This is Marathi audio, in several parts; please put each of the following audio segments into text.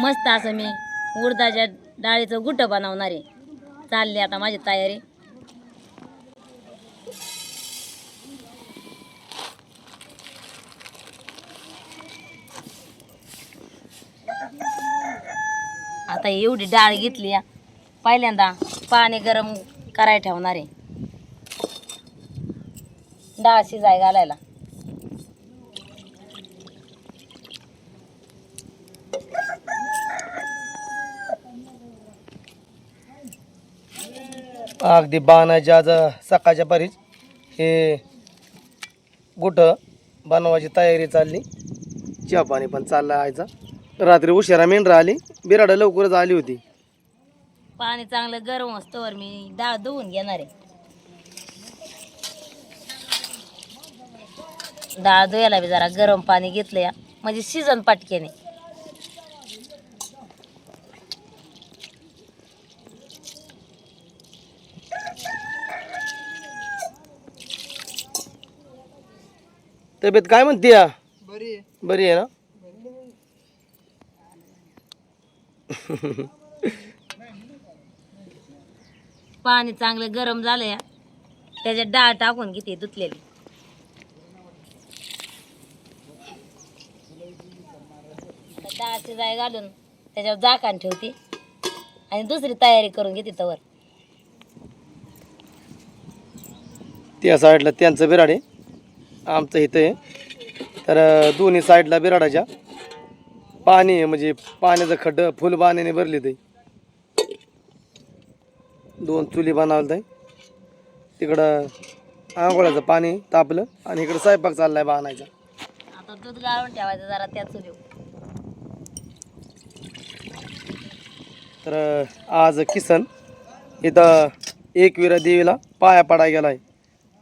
मस्त असं मी उडदाच्या डाळीचं गुटं बनवणार आहे. चालली आता माझी तयारी. आता एवढी डाळ घेतली पहिल्यांदा पाणी गरम करायला ठेवणार आहे. डाळ शिजाय घालायला. अगदी बाणाची आज सकाळच्या परीच हे गुठं बनवायची तयारी चालली. चहा पाणी पण चालला आयचा रात्री उशिरा मेंढरा आली बिराड लवकरच आली होती. पाणी चांगलं गरम असतो मी डाळ धुवून घेणार आहे. डाळ धुयाला बी जरा गरम पाणी घेतलं या म्हणजे सीजन पाटक्याने. तब्येत काय म्हणते या? बरी आहे. ना? पाणी चांगलं गरम झालं या. त्याच्यात डाळ टाकून घेते धुतलेली. डाळ शिजाय घालून त्याच्यावर झाकण ठेवते. आणि दुसरी तयारी करून घेते तवर. त्या साईडला त्यांचं बिराड. आहे आमचं इथं आहे. तर दोन्ही साईडला बिराडाच्या. पाणी आहे म्हणजे पाण्याचं खड्डं फुल पाण्याने भरले ते. दोन चुली बनवलं आहे तिकडं आंघोळ्याचं पाणी तापलं आणि इकडं स्वयंपाक चाललाय बाणायचा आता दूध गाळून ठेवायचं जरा त्या चुलीव तर आज किसन इथं एक विरा देवीला पाया पडाय गेलाय.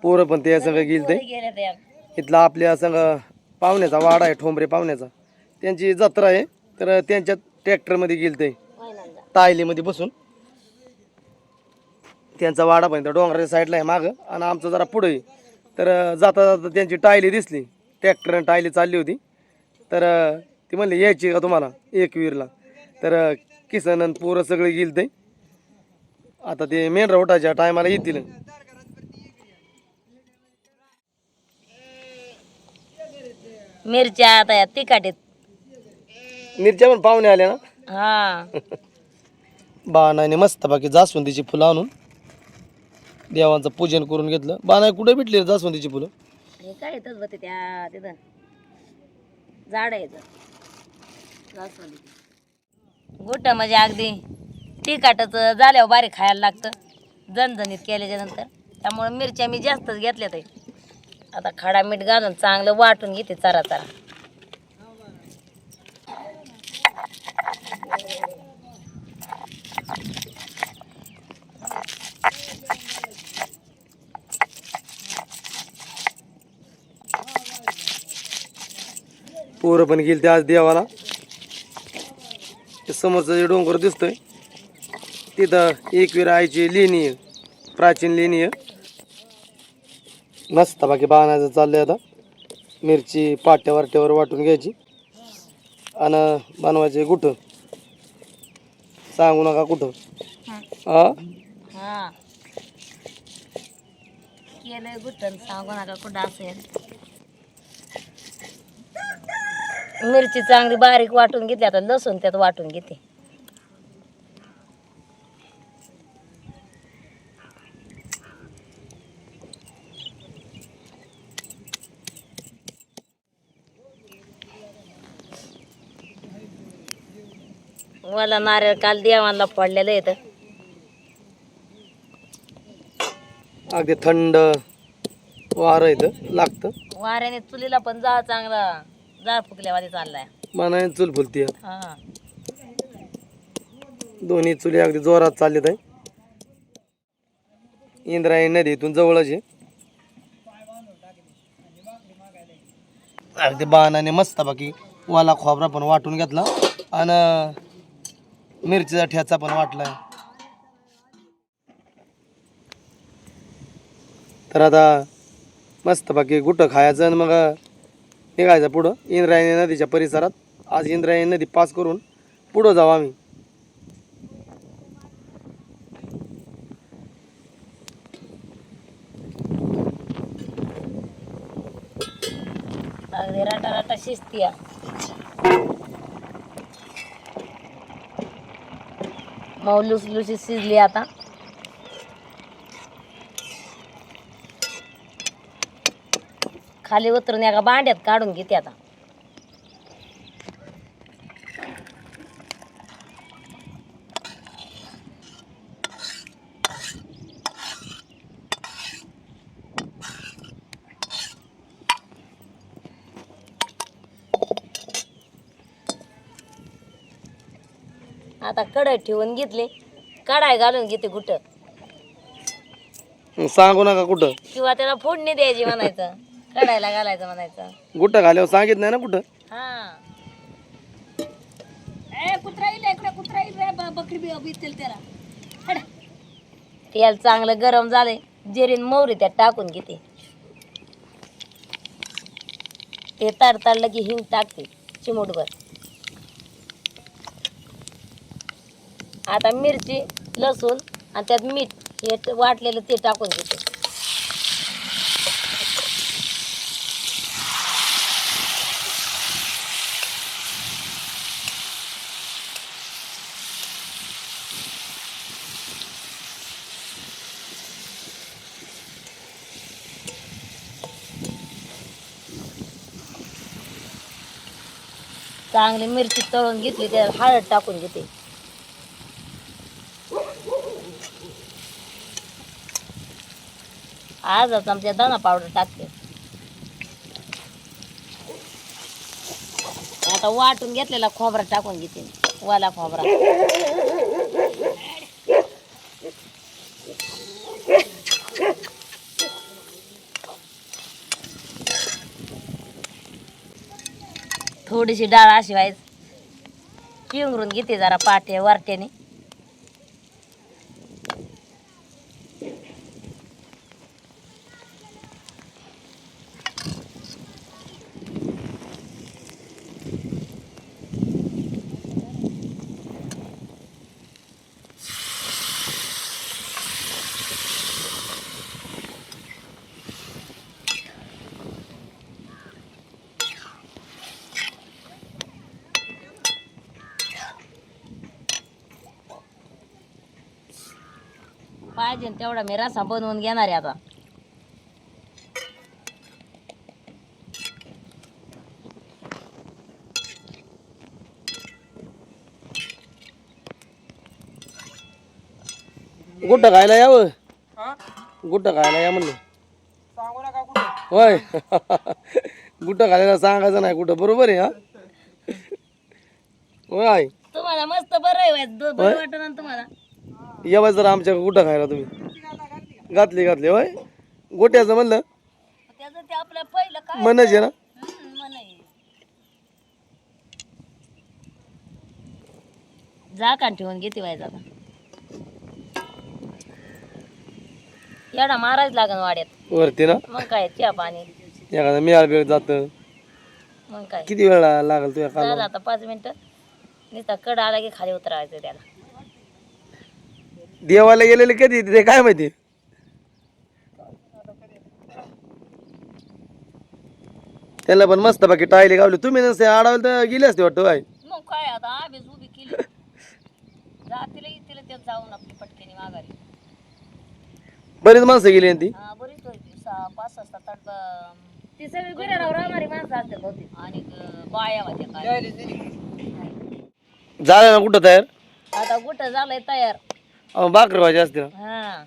पोरं पण त्या संग गेल ते. इथला आपल्या संग पाहुण्याचा वाडा आहे ठोंबरे पाहुण्याचा. त्यांची जत्रा आहे तर त्यांच्या ट्रॅक्टरमध्ये गेल ते तायलीमध्ये बसून. त्यांचा वाडा पण त्या डोंगराच्या साईडला आहे मागं. आणि आमचं जरा पुढं आहे. तर जाता जाता त्यांची टायली दिसली. ट्रॅक्टरनं टायली चालली होती. तर ती म्हणली यायची का तुम्हाला? एकवीरला तर किसन पोरं सगळे गेल ते आता ते मेन रोटाच्या टायमाला येतील. मिरच्या आता या तिखट आहेत. मिरच्या पण पाहुणे आल्या ना? हा. बाणाने मस्त बाकी जास्वंदीची फुलं आणून देवांचं पूजन करून घेतलं. बाणा कुठे भेटली जास्वंदीची फुलं? हे काय येतच त्या तिथं. झाड आहे गोट म्हणजे अगदी तिखटच झाल्यावर बारीक खायला लागतं. झणझणीत केल्याच्यानंतर. त्यामुळे मिरच्या मी जास्तच घेतल्या ते आता खडा मीठ घालून चांगलं वाटून घेते चारा चारा. पोरं पण गेली ते आज देवाला. ते समोरचं जे डोंगर दिसतोय तिथं एकवीर आईची लेणी प्राचीन लेणी आहे. मस्त बाकी बाणाचं चाललंय आता. मिरची पाट्या वाट्यावर वाटून घ्यायची. आणि बनवायचे कुठं? सांगू नका कुठं? हा. हा. केलंय गुटन सांगू नका कुठं असेल. मिरची चांगली बारीक वाटून घेतली आता लसूण त्यात वाटून घेते. मला नारळ काल देवाला पडलेलं येतं अगदी थंड वारं इथं लागतं. वाऱ्याने चुलीला पण जा चांगला जा फुकल्यावादी चाललाय. मनाने चूल फुलती हा. दोन्ही चुली अगदी जोरात चाललेत आहे. इंद्रायणी नदी इथून जवळच आहे. अगदी बाणाने मस्त बाकी वाला खोबरा पण वाटून घेतला. आणि मिरचीचा ठ्याचा पण वाटला तर आता मस्त बाकी गुटं खायचं आणि मग निघायचं पुढं. इंद्रायणी नदीच्या परिसरात. आज इंद्रायणी नदी पास करून पुढं जाऊ आम्ही. अगदी राटा राटा शिजतीया मऊ लुसलुशी शिजली आता. खाली उतरून एका भांड्यात काढून घेते आता. आता कढई ठेवून घेतली. कढाई घालून घेते कुठं. सांगू नका कुठं. किंवा त्याला फोडणी द्यायची म्हणायचं. कढायला घालायचं म्हणायचं. गुट्टा घाल्यावर सांगित नाही ना कुठं. हा. ए, कुत्रा येईल इकडे, कुत्रा येईल बकरी बी त्याला. तेल चांगलं गरम झालंय. जिरीन मोहरी त्यात टाकून घेते. ते तडतडलं की हिंग टाकते चिमूटभर. आता मिरची लसूण आणि त्यात मीठ हे वाटलेलं ते टाकून घेते चांगली मिरची तळून घेतली त्याला हळद टाकून घेते. आजच आमच्या दाणा पावडर टाकते. आता वाटून घेतलेला खोबरा टाकून घेते वाला खोबरा. थोडीशी डाळ अशी व्हायच. पिंगरून घेते जरा पाटे वारट्याने पाहिजे न तेवढा मी रसा बनवून घेणार आहे आता. गुट्टा खायला यावं गुट्टा खायला या म्हणलं? होय. गुट्टा खायला सांगायचं नाही कुठं बरोबर आहे हा? होय. तुम्हाला मस्त बरं आहे वाटत ना तुम्हाला? यावं जरा आमच्या गुट्टा खायला तुम्ही? घातली घातली होय? गोट्याचं म्हणलं. आहे ना. आहे. झाकण ठेवून घेते व्हायचं आता एवढा मारायच लागन वाड्यात. वरती ना. मग काय चहा पाणी. एखादा मिळाल वेळ जातं. मग काय. किती वेळ लागेल तुझ्या आता पाच मिनिटं. नुसता कड आला की खाली उतरायचं त्याला. देवाला गेलेले कधी? ते काय माहिती? त्याला पण मस्त बाकी टाळले गावले. तुम्ही नसते आडावले तर गेले असते वाटतं बाय मग काय आता उभी केली. जातीला येतील त्यात जाऊन आपली पटकेने माघारी. बरीच माणसं गेली आणि ती? हा बरीच होती. सहा पाच सहा सात आठ ब- ती सगळी राहणारी माणसं असतात होती आणि ग- बाया होत्या काय. झालं ना कुठं तयार? आता कुठं झालंय तयार? भाकरी भाजी असते ना. हा.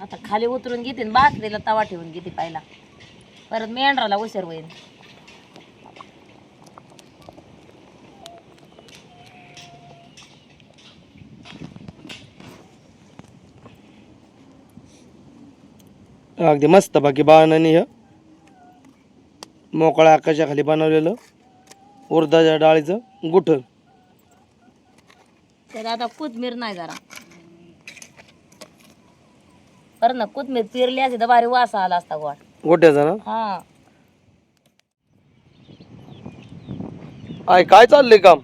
आता खाली उतरून घेते आणि भाकरीला तवा ठेवून घेते पहिला. परत मेंढराला उशीर होईल. अगदी मस्त बाकी बाणाने हे. मोकळ्या आकाशाखाली बनवलेलं उडदाच्या डाळीचं गुठं. आता कोथमीर नाही जरा. परत ना कोथमीर पेरली असते तर भारी वास आला असता गोड. गोट्याचा ना? हा. आय काय चाललंय काम?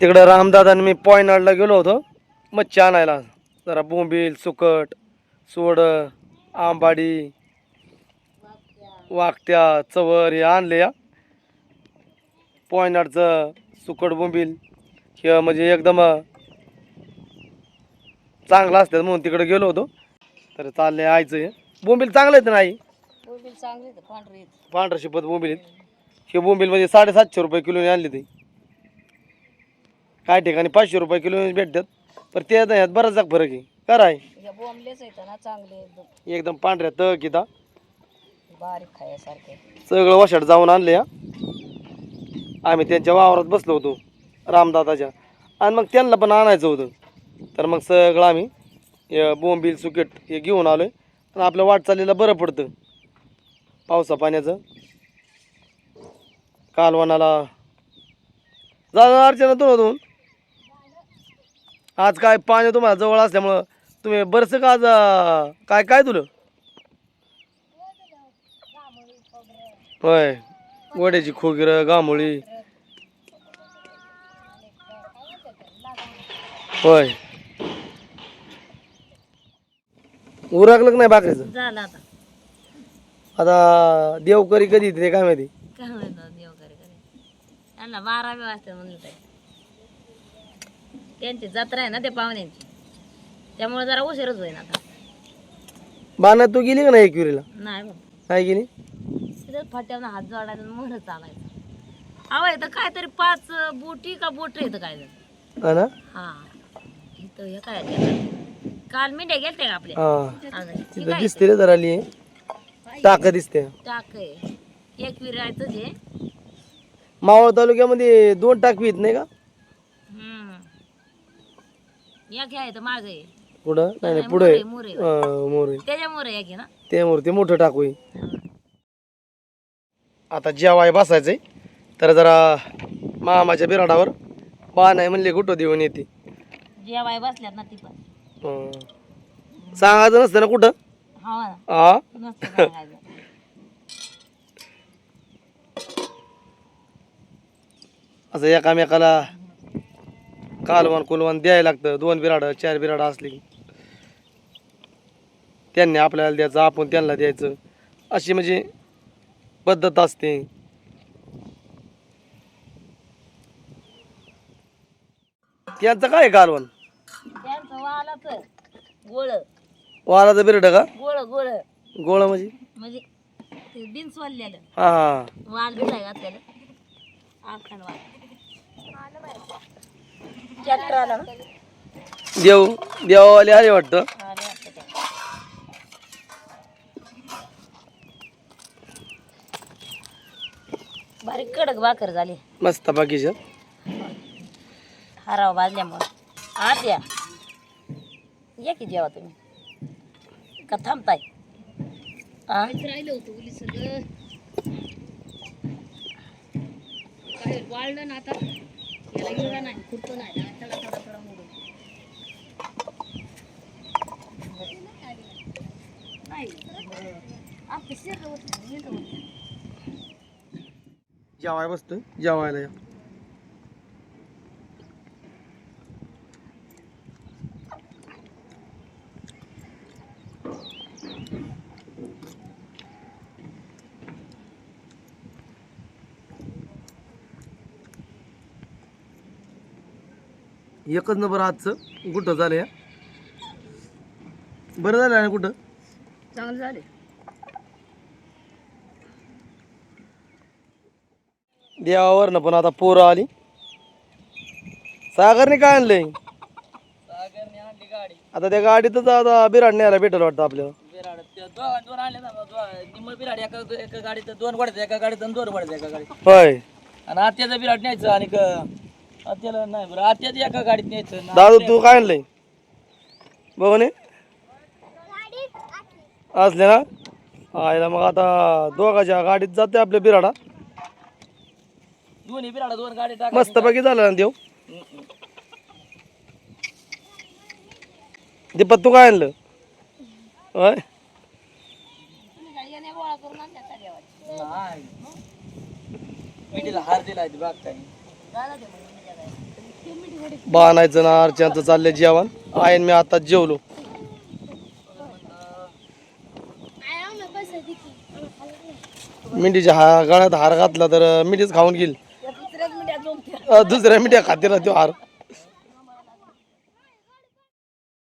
तिकडं रामदादा आणि मी पॉयनाडला गेलो होतो मच्छी आणायला. जरा बोंबील सुकट सोड आंबाडी वाकट्या चवर हे आणले या. पॉयनाडचं सुकट बोंबील हे म्हणजे एकदम चांगलं असतात म्हणून तिकडे गेलो होतो. तर चालले आयचं हे. बोंबील चांगलं आहेत नाही पांढरे पांढरा शिपत बोंबील. हे बोंबील म्हणजे साडेसातशे रुपये किलोने आणले ते. काय ठिकाणी पाचशे रुपये किलो भेटतात. पण ते बराच जाग फरक आहे. कराय? बोंबलेच आहेत ना चांगले एकदम. एकदम पांढऱ्या तग किता बारीक खायसारखे. सगळं वशाट जाऊन आणले हा. आम्ही त्यांच्या वावरात बसलो होतो रामदादाच्या. आणि मग त्यांना पण आणायचं होतं. तर मग सगळं आम्ही हे बोंबील सुकेट हे घेऊन आलो आहे आणि आपल्या वाटचालीला बरं पडतं. पावसा पाण्याचं. कालवणाला. जाणार अर्चना तुला आज काय पाणी तुम्हाला जवळ असल्यामुळं तुम्ही बरंच का आज काय काय तुलं? होय वड्याची खोगिरं गामोळी. होय. उरकलं नाही भाकरीचं? झालं आता. आता देवकरी कधी येते ते काय माहिती? काय म्हणतो देव करे करे त्यांना बारावी वाजता म्हणलं ताई त्यांची जत्रा आहे ना त्या पाहुण्यांची. त्यामुळे जरा उशीरच होईन आता. बाणात तू गेली का नाही एकविरीला नाही बघ. नाही गेली? तिथंच फाट्यावर हात जोडायचा मोहर चालायचं. अहो इथं काहीतरी पाच बोटी का बोट इथं काय हा ना? हा. इथं हे काय ते? काल मिंड्या गेलते का आपल्या? हा. ही तिथं काय दिसते रे जरा आली. टाक दिसते. टाक आहे. एक विरायचं जे मावळ तालुक्यामध्ये दोन टाकवी आहेत नाही का? हम्म. एक आहे तर माग आहे. पुढं नाही नाही पुढे मोरे ना? ते मोर ते मोठं टाकू. आता जेवाय बसायचंय. तर जरा मामाच्या बिराडावर बा नाही म्हणले कुठं देऊन येते. जेवाय बसल्यात ना ती पण. हं. सांगायचं नसतं ना कुठं? हा ना. हा नसतं सांगायचं. असं एकामेकाला कालवान कुलवान द्यायला लागतं. दोन बिराडं चार बिराडं असली की. त्यांनी आपल्याला द्यायचं आपण त्यांना द्यायचं. अशी म्हणजे पद्धत असते. त्यांचं काय आहे कालवण त्यांचं वालाच. गोळ. वालाचं बिरड का? गोळ गोळ. गोळा म्हणजे? म्हणजे ते बिन सोललेलं हा हा. वाल बिसाय घातलेलं आखण वाल. ट्रॅक्टर आला ना देव देवावाले आले वाटतं आले वाटतं ते. बारीक कडक भाकर झाली. मस्त बाकीच्या हराव भाजल्यामुळं आत या या की जेवा तुम्ही? का थांबताय? आ? राहिलं होतं उली सगळं. काय वाळलं ना आता. याला इळा नाही खुरपं नाही. ना थोडा थोडा मोडून. नाही. आता शिरलं होतं, येतं होतं. जेवाय बसतोय. जेवायला या. एकच नंबर आजचं कुठं झालं या? बरं झालं ना कुठं? चांगलं झाले. देवावर पण आता पोरं आली. सागरने काय आणलंय? आता त्या गाडीतच आता बिराड न्यायला भेटेल वाटतं आपल्याला. दोन आणले ना निम्म बिराड एका एका गाडीत दोन एका गाडीत आणि दोन एका गाडीत होय. आणि आत्याचं बिराड न्यायचं आणि क- आत्याला नाही बरं आत्याचं एका गाडीत न्यायचं ना दादू तू काय आणलंय? बघ असले ना? आयला मग आता दोघाच्या गाडीत जाते आपल्या बिराडा. दोन्ही बिराड दोन गाडी टाक मस्त बाकी झालं ना देव. दीपक तू काय आणलं? होय? नाही. मिठीला हार दिला आहे बाग काय बाणायचं ना अर्चनाचं चाललंय जेवण. आयन मी आता जेवलो. मिंडीच्या हा गळ्यात हार घातला तर मिठीच खाऊन घेईल. दुसऱ्या मिठ्या खातीर त्यो हार.